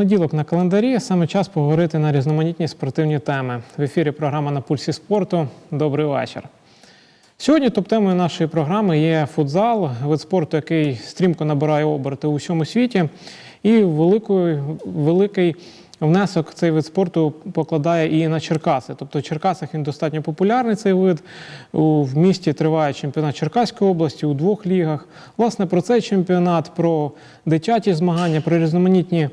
понеділок на календарі. Саме час поговорити на різноманітні спортивні теми. В ефірі програма на пульсі спорту. Добрий вечір. Сьогодні топ-темою нашої програми є футзал, вид спорту, який стрімко набирає оберти у всьому світі. І великий, великий внесок цей вид спорту покладає і на Черкаси. Тобто в Черкасах він достатньо популярний цей вид. В місті триває чемпіонат Черкаської області у двох лігах. Власне, про цей чемпіонат, про дитячі змагання, про різноманітні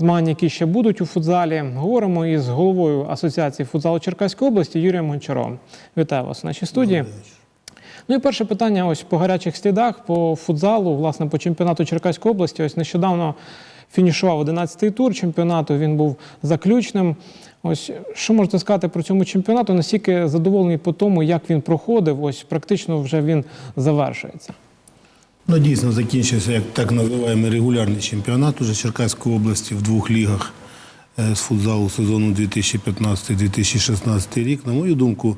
змагання, які ще будуть у футзалі. Говоримо із головою Асоціації футзалу Черкаської області Юрієм Гончаром. Вітаю вас в нашій студії. Ну і перше питання: ось по гарячих слідах, по футзалу, власне, по чемпіонату Черкаської області. Ось нещодавно фінішував 11-й тур чемпіонату. Він був заключним. Ось що можете сказати про цьому чемпіонату? Наскільки задоволений по тому, як він проходив? Ось практично вже він завершується. Ну, дійсно, закінчився, як так називаємо, регулярний чемпіонат уже Черкаської області в двох лігах е, з футзалу сезону 2015-2016 рік. На мою думку,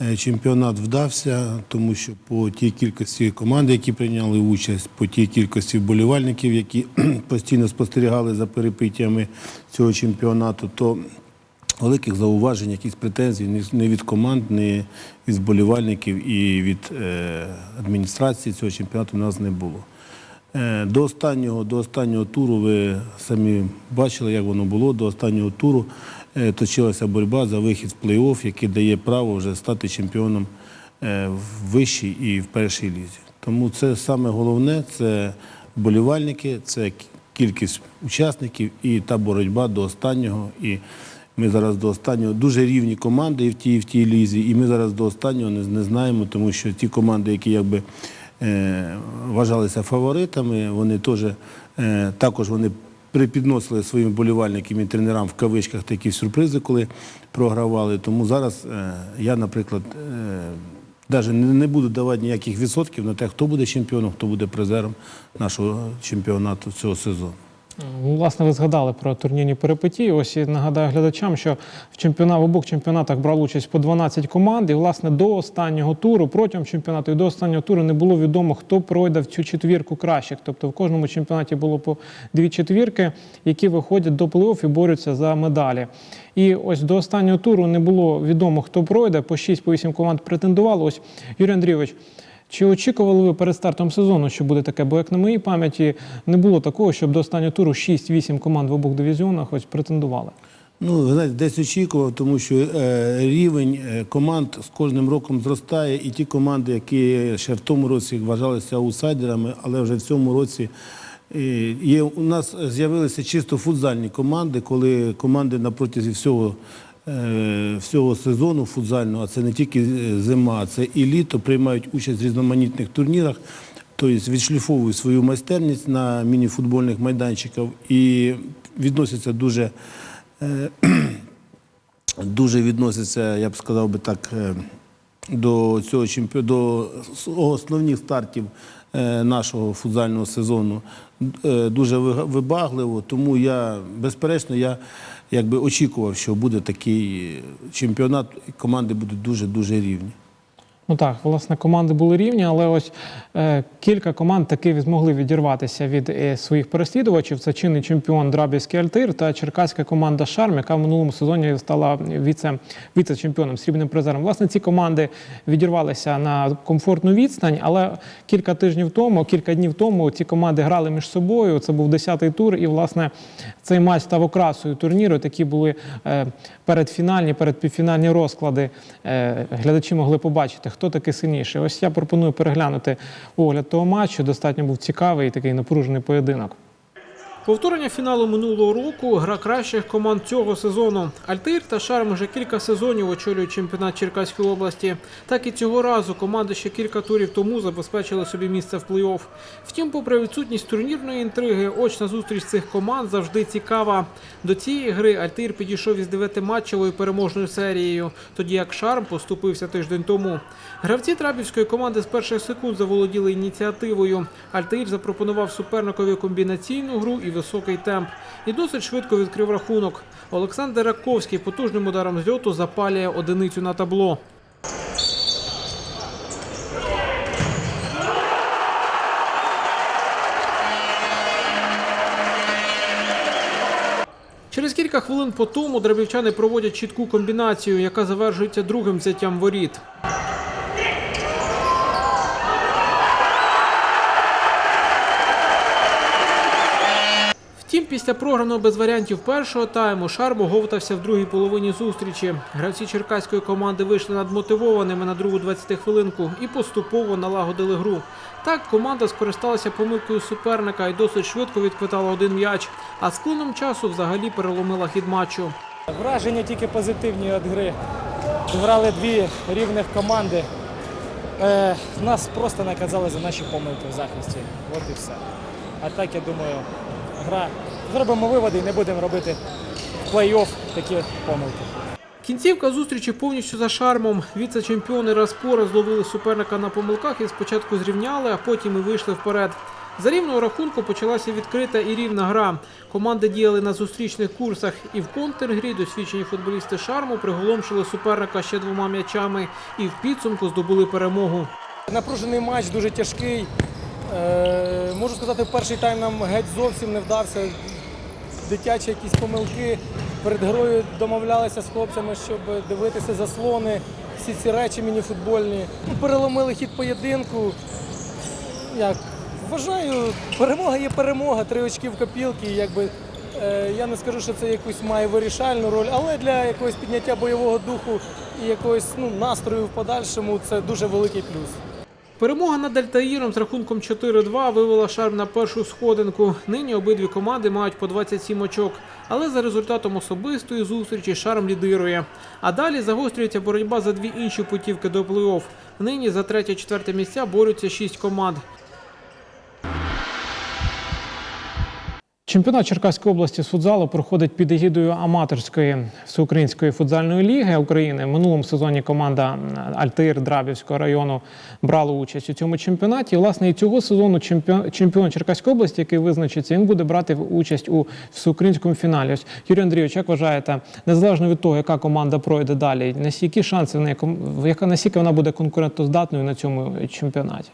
е, чемпіонат вдався, тому що по тій кількості команд, які прийняли участь, по тій кількості вболівальників, які постійно спостерігали за перепиттями цього чемпіонату, то великих зауважень, якісь претензій ні від команд, ні від вболівальників і від е, адміністрації цього чемпіонату у нас не було. Е, до, останнього, до останнього туру ви самі бачили, як воно було. До останнього туру е, точилася боротьба за вихід в плей-офф, який дає право вже стати чемпіоном в вищій і в першій лізі. Тому це саме головне це вболівальники, це кількість учасників і та боротьба до останнього. І ми зараз до останнього дуже рівні команди і в тій, і в тій лізі, і ми зараз до останнього не, не знаємо, тому що ті команди, які якби е, вважалися фаворитами, вони теж е, також вони припідносили своїм болівальникам і тренерам в кавичках такі сюрпризи, коли програвали. Тому зараз е, я, наприклад, е, навіть не, буду давати ніяких відсотків на те, хто буде чемпіоном, хто буде призером нашого чемпіонату цього сезону. Ну, Власне, ви згадали про турнірні перипетії. Ось і нагадаю глядачам, що в чемпіонат в обох чемпіонатах брали участь по 12 команд. І власне до останнього туру, протягом чемпіонату і до останнього туру не було відомо, хто пройде в цю четвірку кращих. Тобто в кожному чемпіонаті було по дві четвірки, які виходять до плей-офф і борються за медалі. І ось до останнього туру не було відомо, хто пройде. По 6-8 команд претендувало. Ось Юрій Андрійович. Чи очікували ви перед стартом сезону, що буде таке? Бо як на моїй пам'яті не було такого, щоб до останнього туру 6-8 команд в обох дивізіонах ось претендували. Ну, ви знаєте, десь очікував, тому що е, рівень е, команд з кожним роком зростає, і ті команди, які ще в тому році вважалися аутсайдерами, але вже в цьому році е, є, у нас з'явилися чисто футзальні команди, коли команди на протязі всього, всього сезону футзального, а це не тільки е, зима, це і літо, приймають участь в різноманітних турнірах. Тобто відшліфовують свою майстерність на міні-футбольних майданчиках і відносяться дуже Е, дуже відноситься, я б сказав би так, е, до цього чемпіо... до основних стартів е, нашого футзального сезону е, дуже ви- вибагливо. Тому я, безперечно, я якби очікував, що буде такий чемпіонат, команди будуть дуже-дуже рівні. Ну так, власне, команди були рівні, але ось е, кілька команд таки змогли відірватися від е, своїх переслідувачів. Це чинний чемпіон Драбівський Альтир та черкаська команда Шарм, яка в минулому сезоні стала віце, віце-чемпіоном, срібним призером. Власне, ці команди відірвалися на комфортну відстань, але кілька тижнів тому, кілька днів тому ці команди грали між собою. Це був 10-й тур, і власне цей матч став окрасою турніру. Такі були е, передфінальні, передпівфінальні розклади. Е, глядачі могли побачити, хто такий сильніший. Ось я пропоную переглянути огляд того матчу. Достатньо був цікавий такий напружений поєдинок. Повторення фіналу минулого року гра кращих команд цього сезону. Альтир та Шарм вже кілька сезонів очолюють чемпіонат Черкаської області. Так і цього разу команди ще кілька турів тому забезпечили собі місце в плей-офф. Втім, попри відсутність турнірної інтриги, очна зустріч цих команд завжди цікава. До цієї гри Альтир підійшов із дев'ятиматчевою переможною серією, тоді як Шарм поступився тиждень тому. Гравці трабівської команди з перших секунд заволоділи ініціативою. Альтаїр запропонував суперникові комбінаційну гру і високий темп. І досить швидко відкрив рахунок. Олександр Раковський потужним ударом з льоту запалює одиницю на табло. Через Кілька хвилин по тому драбівчани проводять чітку комбінацію, яка завершується другим взяттям воріт. Втім, після програного без варіантів першого тайму Шарм оговтався в другій половині зустрічі. Гравці черкаської команди вийшли надмотивованими на другу 20 хвилинку і поступово налагодили гру. Так команда скористалася помилкою суперника і досить швидко відквитала один м'яч. А з плином часу взагалі переломила хід матчу. Враження тільки позитивні від гри. Грали дві рівних команди. Е, нас просто наказали за наші помилки в захисті. От і все. А так, я думаю, гра. Зробимо виводи і не будемо робити в плей-офф такі помилки. Кінцівка зустрічі повністю за шармом. Віце-чемпіони Распора зловили суперника на помилках і спочатку зрівняли, а потім і вийшли вперед. За рівного рахунку почалася відкрита і рівна гра. Команди діяли на зустрічних курсах, і в контргрі досвідчені футболісти шарму приголомшили суперника ще двома м'ячами і в підсумку здобули перемогу. Напружений матч, дуже тяжкий. Е, можу сказати, перший тайм нам геть зовсім не вдався. Дитячі якісь помилки. Перед грою домовлялися з хлопцями, щоб дивитися заслони, всі ці речі мініфутбольні. Ну, Переломили хід поєдинку. Як? Вважаю, перемога є перемога, три очки в копілки. Якби, е, я не скажу, що це якусь має вирішальну роль, але для якогось підняття бойового духу і якогось ну, настрою в подальшому це дуже великий плюс. Перемога над Альтаїром з рахунком 4-2 вивела Шарм на першу сходинку. Нині обидві команди мають по 27 очок. Але за результатом особистої зустрічі Шарм лідирує. А далі загострюється боротьба за дві інші путівки до плей-офф. Нині за третє-четверте місця борються шість команд. Чемпіонат Черкаської області з футзалу проходить під егідою аматорської всеукраїнської футзальної ліги України. В минулому сезоні команда Альтаїр Драбівського району брала участь у цьому чемпіонаті. Власне, і цього сезону чемпіон, чемпіон Черкаської області, який визначиться, він буде брати участь у всеукраїнському фіналі. Ось Юрій Андрійович, як вважаєте, незалежно від того, яка команда пройде далі, наскільки шанси ком- яка наскільки вона буде конкурентоздатною на цьому чемпіонаті?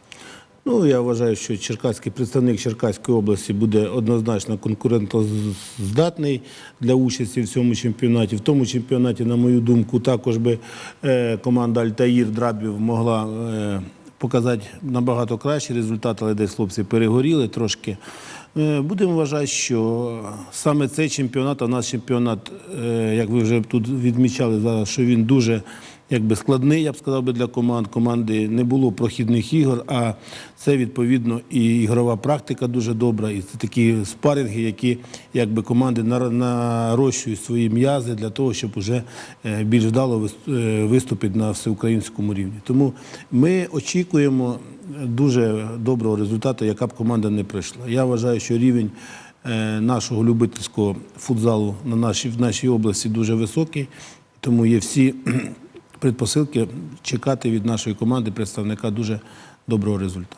Ну, я вважаю, що черкаський представник Черкаської області буде однозначно конкурентоздатний для участі в цьому чемпіонаті. В тому чемпіонаті, на мою думку, також би е, команда Альтаїр Драбів могла е, показати набагато кращий результат, але десь хлопці перегоріли трошки. Е, Будемо вважати, що саме цей чемпіонат, а у нас чемпіонат, як ви вже тут відмічали зараз, що він дуже якби складний, я б сказав би, для команд. Команди не було прохідних ігор, а це відповідно і ігрова практика дуже добра, і це такі спаринги, які якби команди нарощують свої м'язи для того, щоб уже е, більш вдало е, виступити на всеукраїнському рівні. Тому ми очікуємо дуже доброго результату, яка б команда не прийшла. Я вважаю, що рівень е, нашого любительського футзалу в нашій області дуже високий, тому є всі предпосилки чекати від нашої команди представника дуже доброго результату.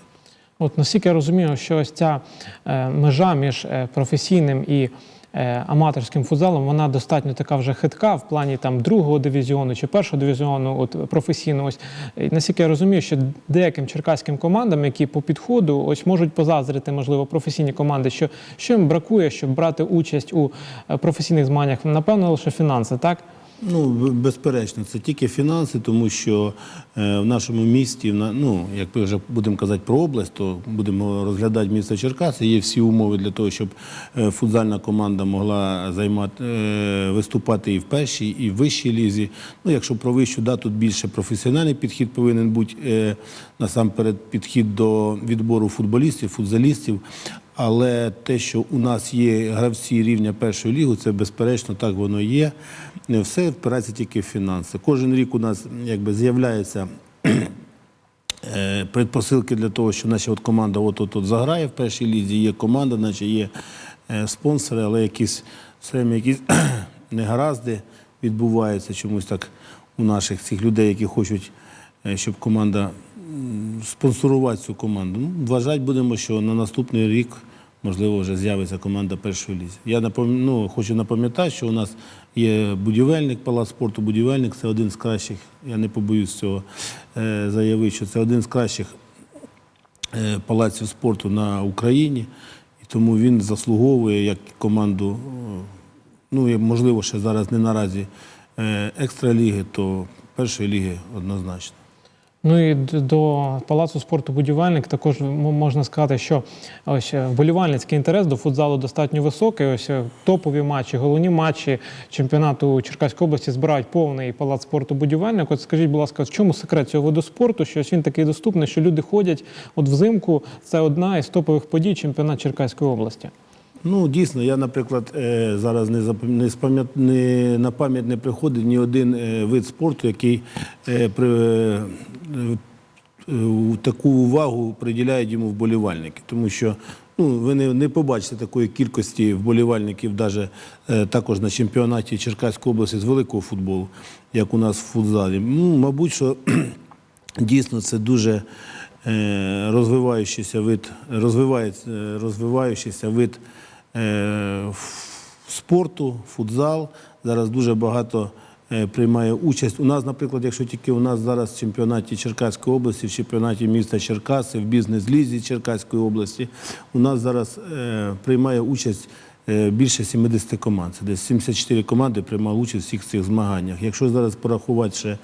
От наскільки я розумію, що ось ця е, межа між е, професійним і е, аматорським футзалом, вона достатньо така вже хитка в плані там другого дивізіону чи першого дивізіону, от професійного. Ось наскільки я розумію, що деяким черкаським командам, які по підходу ось можуть позаздрити, можливо, професійні команди, що, що їм бракує, щоб брати участь у професійних змаганнях, напевно, лише фінанси, так? Ну, безперечно, це тільки фінанси, тому що е, в нашому місті, ну, як ми вже будемо казати про область, то будемо розглядати місто Черкаси. Є всі умови для того, щоб е, футзальна команда могла займати, е, виступати і в першій, і в вищій лізі. Ну, якщо про вищу, да, тут більше професіональний підхід повинен бути насамперед підхід до відбору футболістів, футзалістів. Але те, що у нас є гравці рівня першої ліги, це безперечно так воно є. Все впирається тільки в фінанси. Кожен рік у нас якби з'являється е, предпосилки для того, що наша от команда от от от заграє в першій лізі, є команда, наче є е, спонсори, але якісь все якісь негаразди відбуваються чомусь так у наших цих людей, які хочуть, е, щоб команда спонсорувати цю команду. Ну, вважати будемо, що на наступний рік. Можливо, вже з'явиться команда першої лізі. Я напом... ну, хочу напам'ятати, що у нас є будівельник, палац спорту будівельник, це один з кращих, я не побоюсь цього е, заявити, що це один з кращих е, палаців спорту на Україні. І тому він заслуговує як команду, е, ну можливо ще зараз не наразі екстраліги, то першої ліги однозначно. Ну і до палацу спорту будівельник також можна сказати, що ось е, вболівальницький інтерес до футзалу достатньо високий. Ось е, топові матчі, головні матчі чемпіонату Черкаської області збирають повний палац спорту будівельник. От скажіть, будь ласка, в чому секрет цього виду спорту? Що ось він такий доступний, що люди ходять от взимку. Це одна із топових подій чемпіонат Черкаської області. Ну, дійсно, я, наприклад, е, зараз не, не, не на пам'ять не приходить ні один е, вид спорту, який е, при, таку увагу приділяють йому вболівальники. Тому що ну, ви не, не побачите такої кількості вболівальників, навіть також на чемпіонаті Черкаської області з великого футболу, як у нас в футзалі. Ну, мабуть, що дійсно це дуже розвиваючийся вид, розвивається, розвиваючийся вид спорту, футзал. Зараз дуже багато е, приймає участь. У нас, наприклад, якщо тільки у нас зараз в чемпіонаті Черкаської області, в чемпіонаті міста Черкаси, в бізнес-лізі Черкаської області, у нас зараз е, приймає участь е, більше 70 команд. Це десь 74 команди приймали участь у всіх цих змаганнях. Якщо зараз порахувати ще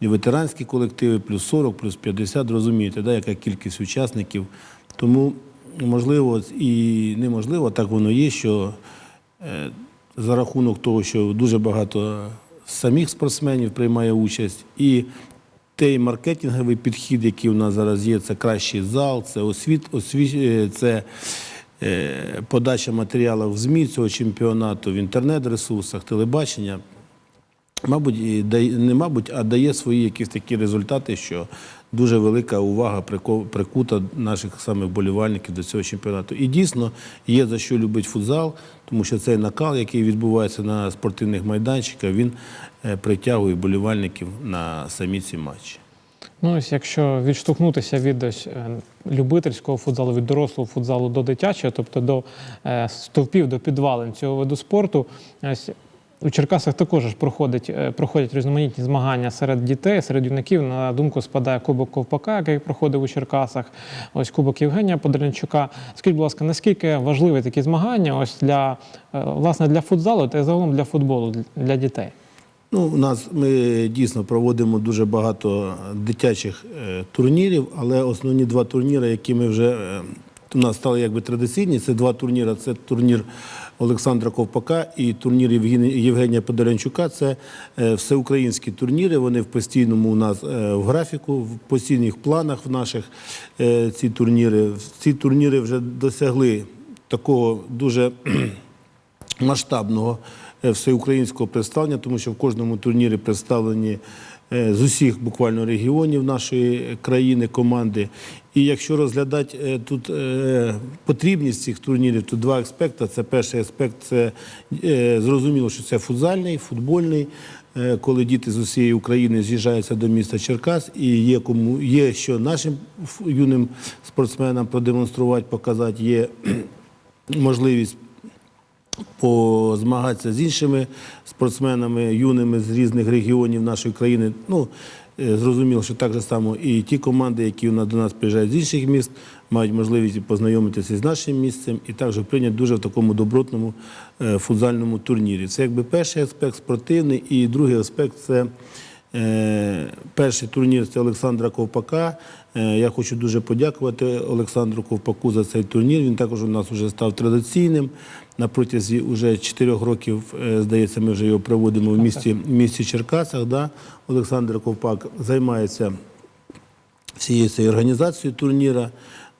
і ветеранські колективи, плюс 40, плюс 50, розумієте, да, яка кількість учасників. Тому можливо і неможливо, так воно є, що е, за рахунок того, що дуже багато самих спортсменів приймає участь, і той маркетинговий підхід, який у нас зараз є, це кращий зал, це освіт, освіт, е, це е, подача матеріалів в ЗМІ цього чемпіонату, в інтернет-ресурсах, телебачення. Мабуть, не мабуть, а дає свої якісь такі результати, що дуже велика увага прикута наших саме вболівальників до цього чемпіонату. І дійсно є за що любить футзал, тому що цей накал, який відбувається на спортивних майданчиках, він е, притягує вболівальників на самі ці матчі. Ну, ось якщо відштовхнутися від е, любительського футзалу, від дорослого футзалу до дитячого, тобто до е, стовпів, до підвалин цього виду спорту, ось у Черкасах також проходить, е, проходять різноманітні змагання серед дітей, серед юнаків. На думку спадає Кубок Ковпака, який проходив у Черкасах, ось Кубок Євгенія Подоленчука. Скажіть, будь ласка, наскільки важливі такі змагання ось для е, власне для футзалу та загалом для футболу для дітей? Ну, у нас ми дійсно проводимо дуже багато дитячих е, турнірів, але основні два турніри, які ми вже у нас стали якби традиційні, це два турніри. Це турнір Олександра Ковпака і турнір Євгенія Подолянчука. Це е, всеукраїнські турніри. Вони в постійному у нас е, в графіку, в постійних планах в наших е, ці турніри. Ці турніри вже досягли такого дуже масштабного всеукраїнського представлення, тому що в кожному турнірі представлені з усіх буквально регіонів нашої країни команди. І якщо розглядати е, тут е, потрібність цих турнірів, то два аспекти. Це перший аспект це е, зрозуміло, що це футзальний, футбольний. Коли діти з усієї України з'їжджаються до міста Черкас, і є кому є що нашим юним спортсменам продемонструвати, показати, є можливість позмагатися з іншими спортсменами, юними з різних регіонів нашої країни. Ну, зрозуміло, що так же само і ті команди, які до нас приїжджають з інших міст, мають можливість познайомитися з нашим місцем і також прийняти дуже в такому добротному е, футзальному турнірі. Це якби перший аспект спортивний, і другий аспект це. Е, Перший турнір це Олександра Ковпака. Е, Я хочу дуже подякувати Олександру Ковпаку за цей турнір. Він також у нас вже став традиційним. На протязі вже чотирьох років, е, здається, ми вже його проводимо в місті, в місті Черкасах. Да? Олександр Ковпак займається всією цією організацією турніра.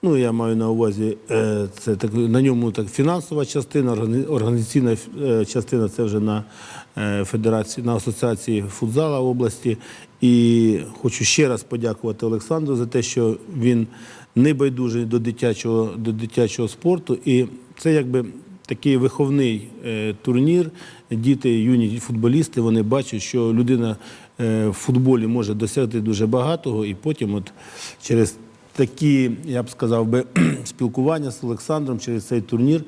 Ну, я маю на увазі, е, це так, на ньому так фінансова частина, органі- організаційна е, частина це вже на федерації, на асоціації футзала області. І хочу ще раз подякувати Олександру за те, що він не байдужий до дитячого, до дитячого спорту. І це якби такий виховний е, турнір. Діти, юні футболісти, вони бачать, що людина е, в футболі може досягти дуже багатого, і потім, от через такі, я б сказав би, спілкування з Олександром через цей турнір.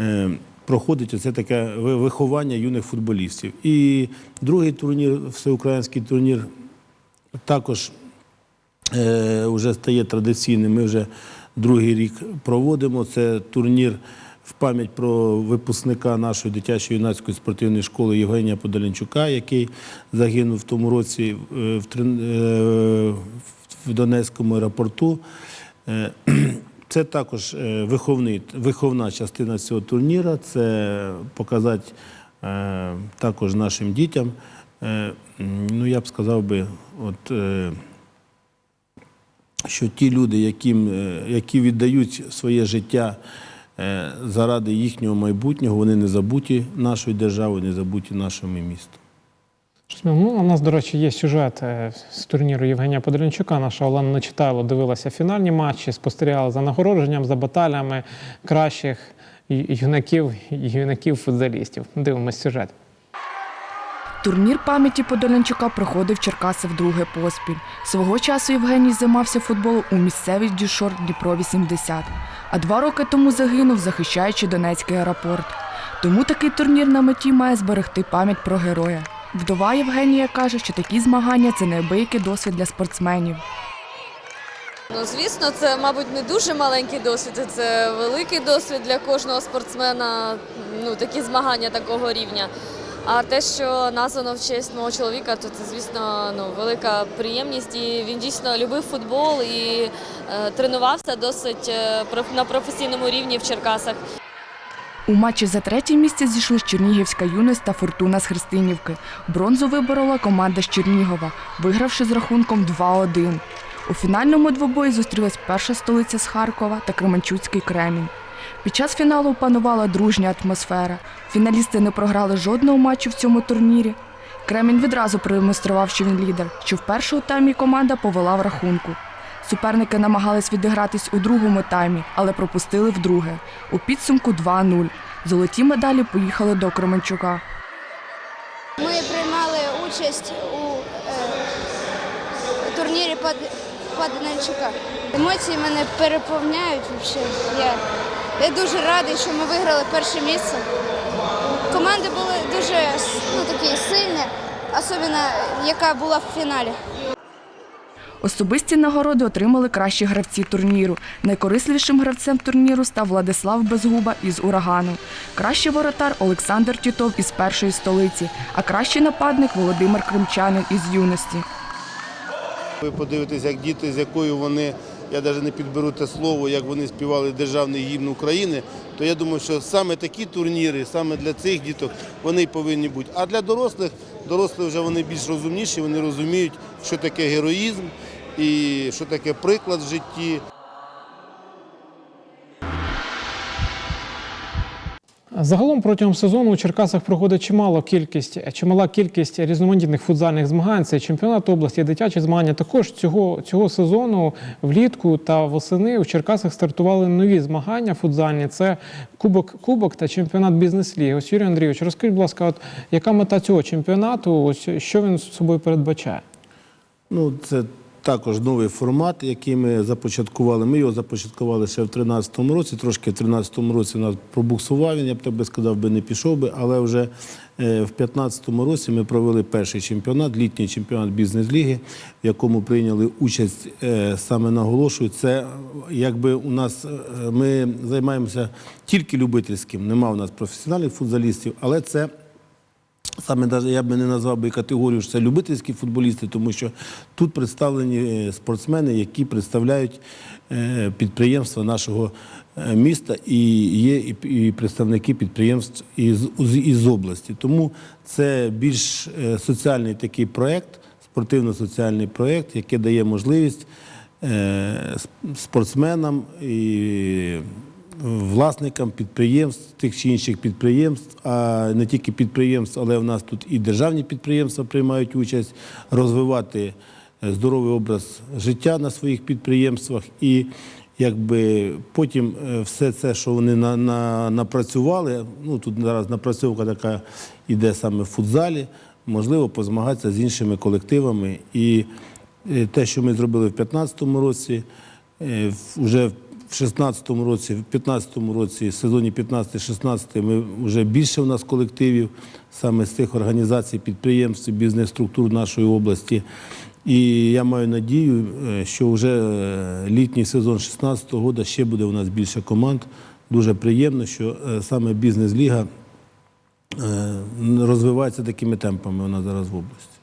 е, Проходить оце таке виховання юних футболістів. І другий турнір, всеукраїнський турнір, також вже стає традиційним. Ми вже другий рік проводимо. Це турнір в пам'ять про випускника нашої дитячої юнацької спортивної школи Євгенія Подоленчука, який загинув в тому році е, е, в Донецькому аеропорту. Е, Це також виховний, виховна частина цього турніру. Це показати також нашим дітям. Ну, я б сказав би, от. що ті люди, яким, які віддають своє життя заради їхнього майбутнього, вони не забуті нашою державою, не забуті нашими містом. Ну, у нас, до речі, є сюжет е, з турніру Євгенія Подоренчука. Наша Олена Нечитайло дивилася фінальні матчі, спостерігала за нагородженням, за баталями кращих юнаків юнаків футзалістів. Дивимось сюжет. Турнір пам'яті Подолянчука проходив Черкаси вдруге поспіль. Свого часу Євгеній займався футболом у місцевій дюшор Дніпро 80, а два роки тому загинув, захищаючи Донецький аеропорт. Тому такий турнір на меті має зберегти пам'ять про героя. Вдова Євгенія каже, що такі змагання це неабиякий досвід для спортсменів. Ну, звісно, це, мабуть, не дуже маленький досвід, це великий досвід для кожного спортсмена, ну, такі змагання такого рівня. А те, що названо в честь мого чоловіка, то це, звісно, ну, велика приємність. І він дійсно любив футбол і е, тренувався досить е, на професійному рівні в Черкасах. У матчі за третє місце зійшли Чернігівська юність та Фортуна з Христинівки. Бронзу виборола команда з Чернігова, вигравши з рахунком 2-1. У фінальному двобої зустрілась перша столиця з Харкова та Кременчуцький Кремінь. Під час фіналу панувала дружня атмосфера. Фіналісти не програли жодного матчу в цьому турнірі. Кремінь відразу продемонстрував, що він лідер, що в першому таймі команда повела в рахунку. Суперники намагались відігратись у другому таймі, але пропустили вдруге. У підсумку 2-0. Золоті медалі поїхали до Кременчука. Ми приймали участь у е, турнірі Пад- Паданельчука. Емоції мене переповняють. Я, я дуже радий, що ми виграли перше місце. Команди були дуже ну, такі сильні, особливо яка була в фіналі. Особисті нагороди отримали кращі гравці турніру. Найкорисливішим гравцем турніру став Владислав Безгуба із урагану. Кращий воротар Олександр Тітов із першої столиці, а кращий нападник Володимир Кримчанин із юності. Ви подивитесь, як діти, з якою вони, я навіть не підберу те слово, як вони співали державний гімн України, то я думаю, що саме такі турніри, саме для цих діток, вони повинні бути. А для дорослих, дорослі вже вони більш розумніші, вони розуміють, що таке героїзм і що таке приклад в житті. Загалом протягом сезону у Черкасах проходить чимало кількість, чимала кількість різноманітних футзальних змагань. Це чемпіонат області, дитячі змагання. Також цього, цього сезону влітку та восени у Черкасах стартували нові змагання футзальні. Це кубок, кубок та чемпіонат бізнес-ліги. Ось Юрій Андрійович, розкажіть, будь ласка, от яка мета цього чемпіонату? Ось що він собою передбачає? Ну, це також новий формат, який ми започаткували. Ми його започаткували ще в 2013 році. Трошки в 2013 році нас пробуксував він, я б тебе сказав, би не пішов би, але вже е, в 2015 році ми провели перший чемпіонат, літній чемпіонат бізнес-ліги, в якому прийняли участь е, саме наголошую. Це якби у нас е, ми займаємося тільки любительським, нема у нас професіональних футзалістів, але це. Саме я б не назвав би категорію, що це любительські футболісти, тому що тут представлені е, спортсмени, які представляють е, підприємства нашого е, міста, і є і- представники підприємств із, із області. Тому це більш соціальний такий проєкт, спортивно-соціальний проєкт, який дає можливість сп- спортсменам і власникам підприємств, тих чи інших підприємств, а не тільки підприємств, але в нас тут і державні підприємства приймають участь, розвивати е, здоровий образ життя на своїх підприємствах і якби потім е, все це, що вони на, на, напрацювали, ну тут зараз напрацьовка така іде саме в футзалі, можливо, позмагатися з іншими колективами. І е, те, що ми зробили в 2015 році, вже в 16-му році, в 15-му році, в сезоні 15-16 ми вже більше у нас колективів саме з тих організацій, підприємств, бізнес-структур нашої області. І я маю надію, е, що вже е, літній сезон 16-го року ще буде у нас більше команд дуже приємно, що е, саме бізнес-ліга розвивається такими темпами вона зараз в області.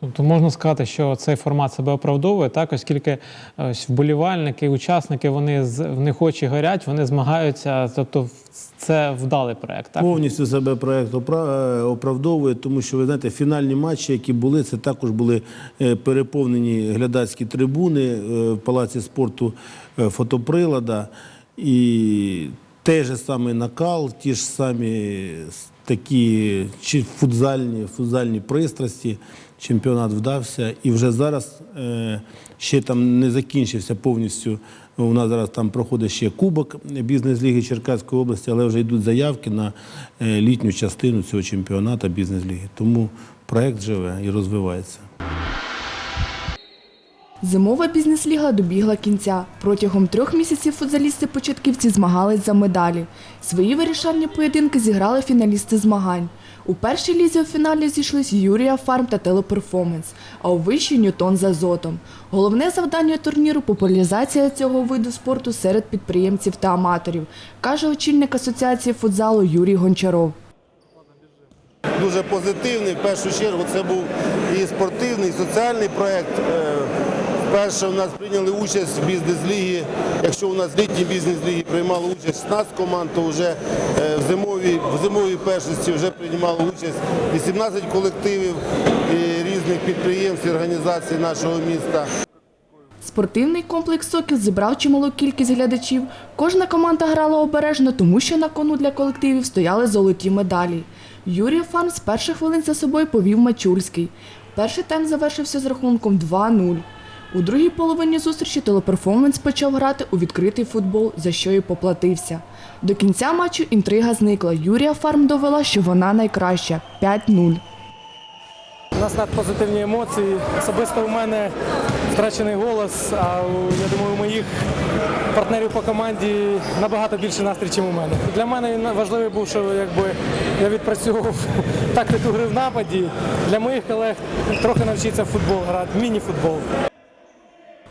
Тобто можна сказати, що цей формат себе оправдовує, так, оскільки ось вболівальники, учасники, вони в них очі горять, вони змагаються. Тобто, це вдалий проект. Так? Повністю себе проект е, оправдовує, тому що ви знаєте, фінальні матчі, які були, це також були е, переповнені глядацькі трибуни е, в палаці спорту фотоприлада. І той же самий накал, ті ж самі такі чи футзальні, футзальні пристрасті. Чемпіонат вдався. І вже зараз е, ще там не закінчився повністю. У нас зараз там проходить ще Кубок бізнес-ліги Черкаської області, але вже йдуть заявки на е, літню частину цього чемпіонату бізнес-ліги. Тому проект живе і розвивається. Зимова бізнес-ліга добігла кінця. Протягом трьох місяців футзалісти-початківці змагались за медалі. Свої вирішальні поєдинки зіграли фіналісти змагань. У першій лізі у фіналі зійшлись Юрія Фарм та Телеперформанс, а у вищій Ньютон з Азотом. Головне завдання турніру популяризація цього виду спорту серед підприємців та аматорів, каже очільник асоціації футзалу Юрій Гончаров. дуже позитивний. В першу чергу це був і спортивний, і соціальний проєкт. Вперше у нас прийняли участь в бізнес-лігі. Якщо у нас в літній бізнес-лігі приймало участь 16 команд, то вже е, в зимовій, в зимовій першості вже приймало участь 18 колективів різних підприємств і організацій нашого міста. Спортивний комплекс «Сокіл» зібрав чималу кількість глядачів. Кожна команда грала обережно, тому що на кону для колективів стояли золоті медалі. Юрій Фан з перших хвилин за собою повів Мачульський. Перший тайм завершився з рахунком 2-0. У другій половині зустрічі телеперформанс почав грати у відкритий футбол, за що і поплатився. До кінця матчу інтрига зникла. Юрія Фарм довела, що вона найкраща 5-0. У нас надпозитивні емоції. Особисто у мене втрачений голос, а я думаю, у моїх партнерів по команді набагато більше настрій, ніж у мене. Для мене важливий був, що якби я відпрацьовував тактику гри в нападі. Для моїх колег трохи навчитися футбол грати, міні-футбол.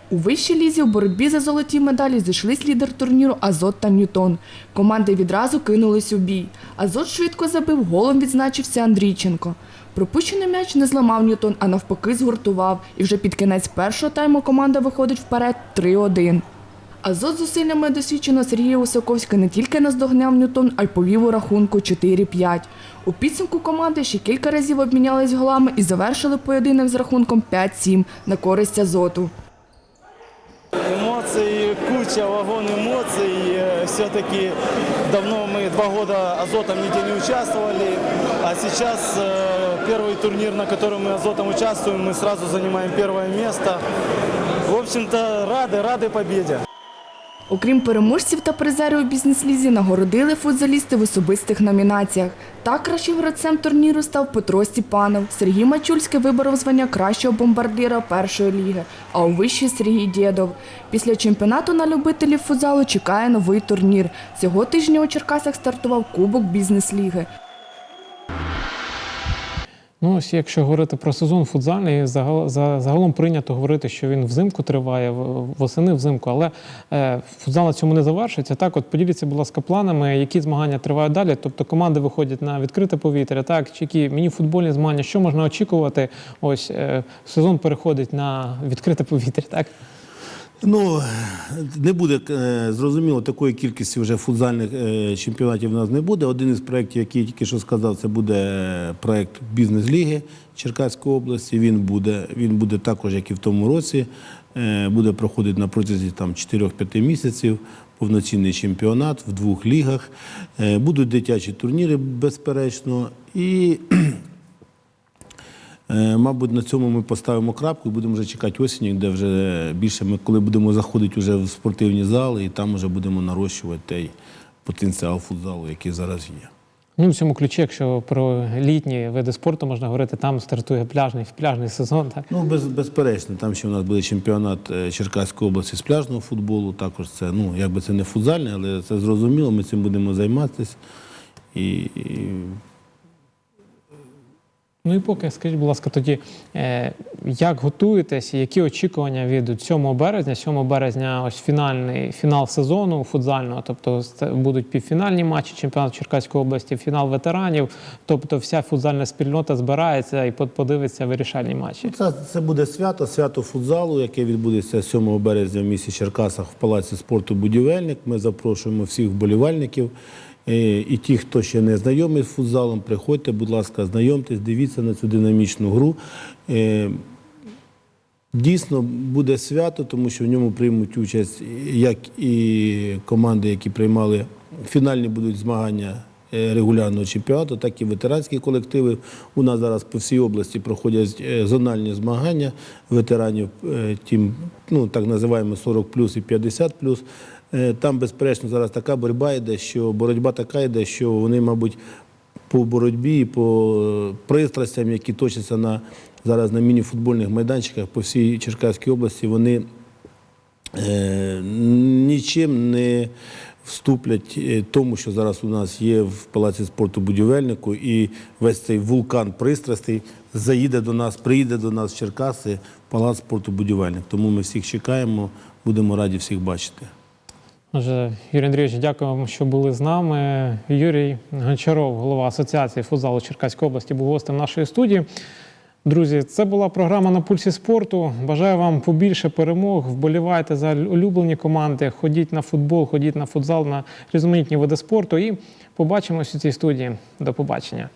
У вищій лізі у боротьбі за золоті медалі зійшлись лідер турніру Азот та Ньютон. Команди відразу кинулись у бій. Азот швидко забив, голом відзначився Андрійченко. Пропущений м'яч не зламав Ньютон, а навпаки згуртував. І вже під кінець першого тайму команда виходить вперед 3-1. Азот з зусиллями досвідченого Сергія Усаковська не тільки наздогняв Ньютон, а й повів у рахунку 4-5. У підсумку команди ще кілька разів обмінялись голами і завершили поєдинок з рахунком 5-7 на користь Азоту. Эмоций, куча, вагон эмоций. Э, Все-таки давно мы два года Азотом нигде не участвовали, а сейчас э, первый турнир, на котором мы Азотом участвуем, мы сразу занимаем первое место. В общем-то, рады, рады победе. Окрім переможців та призерів у бізнес-лізі, нагородили футзалісти в особистих номінаціях. Так кращим гравцем турніру став Петро Степанов. Сергій Мачульський виборов звання кращого бомбардира першої ліги, а у вищій Сергій Дєдов. Після чемпіонату на любителів футзалу чекає новий турнір. Цього тижня у Черкасах стартував Кубок бізнес-ліги. Ну, ось якщо говорити про сезон футзальний, загал- за- загалом прийнято говорити, що він взимку триває, восени взимку, але е, футзал на цьому не завершиться. Так, от поділіться, будь ласка, планами, які змагання тривають далі. Тобто команди виходять на відкрите повітря, так, чи які міні-футбольні змагання, що можна очікувати? Ось е, сезон переходить на відкрите повітря, так? Ну, не буде е, зрозуміло, такої кількості вже футзальних е, чемпіонатів у нас не буде. Один із проєктів, який я тільки що сказав, це буде проєкт бізнес-ліги Черкаської області. Він буде, він буде також, як і в тому році, е, буде проходити на протязі там 4-5 місяців. Повноцінний чемпіонат в двох лігах. Будуть дитячі турніри, безперечно. І Мабуть, на цьому ми поставимо крапку і будемо вже чекати осені, де вже більше ми, коли будемо заходити вже в спортивні зали, і там вже будемо нарощувати той потенціал футзалу, який зараз є. Ну, в цьому ключі, якщо про літні види спорту можна говорити, там стартує пляжний, пляжний сезон. Так? Ну, без, безперечно, там ще у нас буде чемпіонат е, Черкаської області з пляжного футболу. Також це, ну, якби це не футзальне, але це зрозуміло, ми цим будемо займатися. І, і Ну і поки скажіть, будь ласка, тоді е, як готуєтесь, і які очікування від 7 березня? 7 березня ось фінальний фінал сезону футзального, тобто будуть півфінальні матчі чемпіонату Черкаської області, фінал ветеранів. Тобто вся футзальна спільнота збирається і подивиться вирішальні матчі. Це, це буде свято, свято футзалу, яке відбудеться 7 березня в місті Черкасах в Палаці спорту Будівельник. Ми запрошуємо всіх вболівальників. Е, І ті, хто ще не знайомий з футзалом, приходьте, будь ласка, знайомтесь, дивіться на цю динамічну гру. Е, Дійсно буде свято, тому що в ньому приймуть участь як і команди, які приймали фінальні будуть змагання е, регулярного чемпіонату, так і ветеранські колективи. У нас зараз по всій області проходять зональні змагання ветеранів, тим, ну так називаємо 40 і 50 Е, Там, безперечно, зараз така боротьба йде, що боротьба така йде, що вони, мабуть, по боротьбі, по е, пристрастям, які точаться на зараз на міні-футбольних майданчиках по всій Черкаській області, вони е, нічим не вступлять е, тому, що зараз у нас є в Палаці спорту будівельнику, і весь цей вулкан пристрастей заїде до нас, приїде до нас в Черкаси Палац спорту будівельник. Тому ми всіх чекаємо, будемо раді всіх бачити. Отже, Юрій Андрійович, дякую вам, що були з нами. Юрій Гончаров, голова Асоціації футзалу Черкаської області, був гостем нашої студії. Друзі, це була програма на пульсі спорту. Бажаю вам побільше перемог. Вболівайте за улюблені команди. Ходіть на футбол, ходіть на футзал, на різноманітні види спорту. І побачимось у цій студії. До побачення.